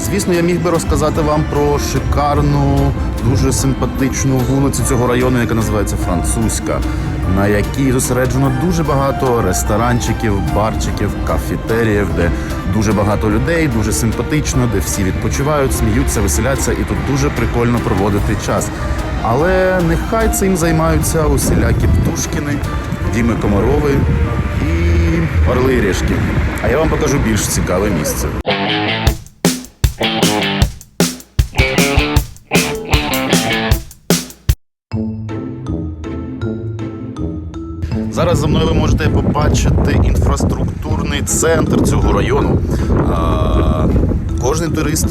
Звісно, я міг би розказати вам про шикарну, дуже симпатичну вулицю цього району, яка називається Французька, на якій зосереджено дуже багато ресторанчиків, барчиків, кафетеріїв, де дуже багато людей, дуже симпатично, де всі відпочивають, сміються, веселяться, і тут дуже прикольно проводити час. Але нехай цим займаються усілякі птушкіни, Діми Комарови і Орли і Решки. А я вам покажу більш цікаве місце. Зараз за мною ви можете побачити інфраструктурний центр цього району. Кожен турист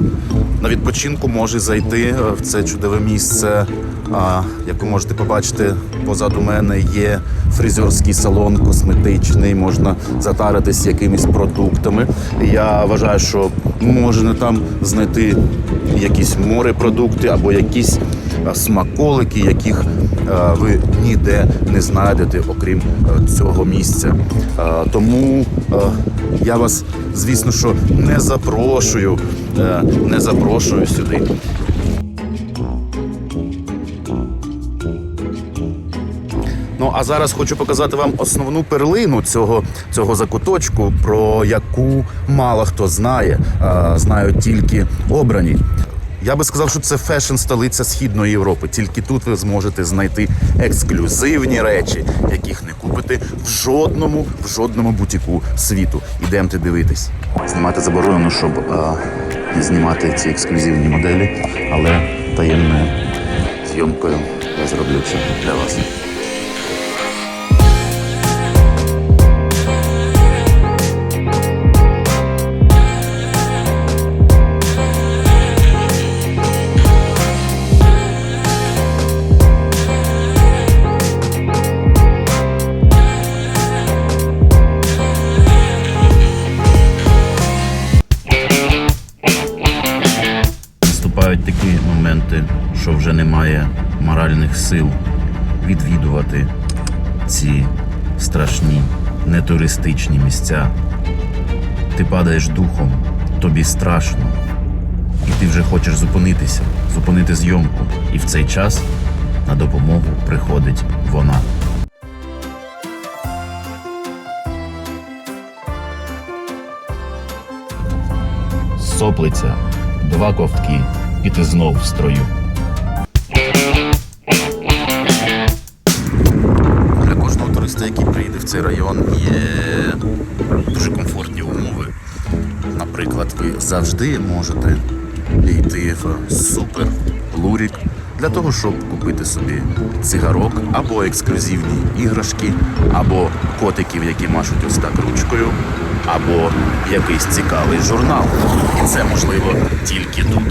на відпочинку може зайти в це чудове місце. А, Як ви можете побачити, позаду мене є фрізерський салон косметичний, можна затаритись якимись продуктами. Я вважаю, що можна там знайти якісь морепродукти або якісь е, смаколики, яких е, ви ніде не знайдете, окрім е, цього місця. Тому я вас, звісно, що не запрошую, не запрошую сюди. Ну а зараз хочу показати вам основну перлину цього, цього закуточку, про яку мало хто знає, а, знають тільки обрані. Я би сказав, що це фешн столиця Східної Європи. Тільки тут ви зможете знайти ексклюзивні речі, яких не купите в жодному, в жодному бутіку світу. Ідемте дивитись. Знімати заборонено, щоб не знімати ці ексклюзивні моделі, але таємною зйомкою я зроблю це для вас. Моменти, що вже немає моральних сил відвідувати ці страшні нетуристичні місця. Ти падаєш духом, тобі страшно, і ти вже хочеш зупинитися, зупинити зйомку. І в цей час на допомогу приходить вона. Соплиця, два ковтки, і ти знов в строю. Для кожного туриста, який приїде в цей район, є дуже комфортні умови. Наприклад, ви завжди можете йти в супер лурік для того, щоб купити собі цигарок або ексклюзивні іграшки, або котиків, які машуть ось так ручкою, або якийсь цікавий журнал. І це можливо тільки тут.